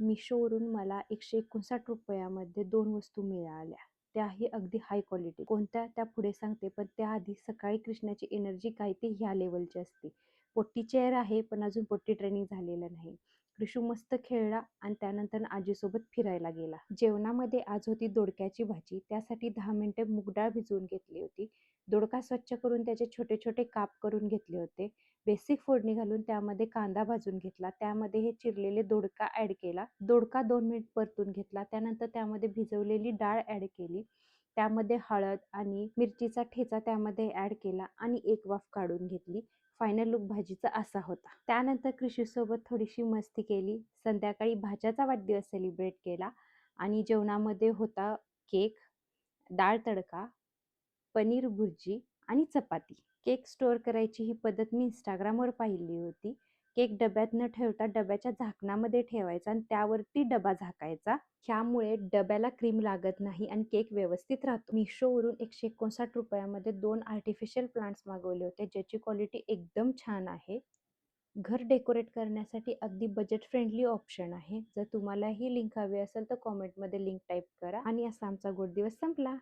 मिशोवरून मला एकशे एकोणसाठ रुपयामध्ये दोन वस्तू मिळाल्या. त्याही अगदी हाय क्वालिटी कोणत्या? त्या पुढे सांगते. पण त्याआधी सकाळी कृष्णाची एनर्जी काय ती ह्या लेवलची असते. पोट्टी चेअर आहे पण अजून पोट्टी ट्रेनिंग झालेलं नाही. रिशू मस्त खेळला आणि त्यानंतर आजीसोबत फिरायला गेला. जेवणामध्ये आज होती दोडक्याची भाजी. त्यासाठी दहा मिनिटे मुगडाळ भिजवून घेतली होती. दोडका स्वच्छ करून त्याचे छोटे छोटे काप करून घेतले होते. बेसिक फोडणी घालून त्यामध्ये कांदा भाजून घेतला. त्यामध्ये हे चिरलेले दोडका ॲड केला. दोडका दोन मिनिट परतून घेतला. त्यानंतर त्यामध्ये भिजवलेली डाळ ॲड केली. त्यामध्ये हळद आणि मिरचीचा ठेचा त्यामध्ये ॲड केला आणि एक वाफ काढून घेतली. फायनल लुक भाजीचा असा होता. त्यानंतर कृषीसोबत थोडीशी मस्ती केली. संध्याकाळी भाज्याचा वाढदिवस सेलिब्रेट केला आणि जेवणामध्ये होता केक डाळ तडका पनीर भुर्जी आणि चपाती. केक स्टोअर करायची ही पद्धत मी इंस्टाग्रामवर पाहिली होती. केक डब्यात न ठेवता डब्याच्या झाकणामध्ये ठेवायचा आणि त्यावरती डबा झाकायचा. ह्यामुळे डब्याला क्रीम लागत नाही आणि केक व्यवस्थित राहतो. मिशोवरून एकशे एकोणसाठ रुपयामध्ये दोन आर्टिफिशियल प्लांट्स मागवले होते ज्याची क्वालिटी एकदम छान आहे. घर डेकोरेट करण्यासाठी अगदी बजेट फ्रेंडली ऑप्शन आहे. जर तुम्हाला ही लिंक हवी असेल तर कॉमेंटमध्ये लिंक टाईप करा. आणि असा आमचा गोड दिवस संपला.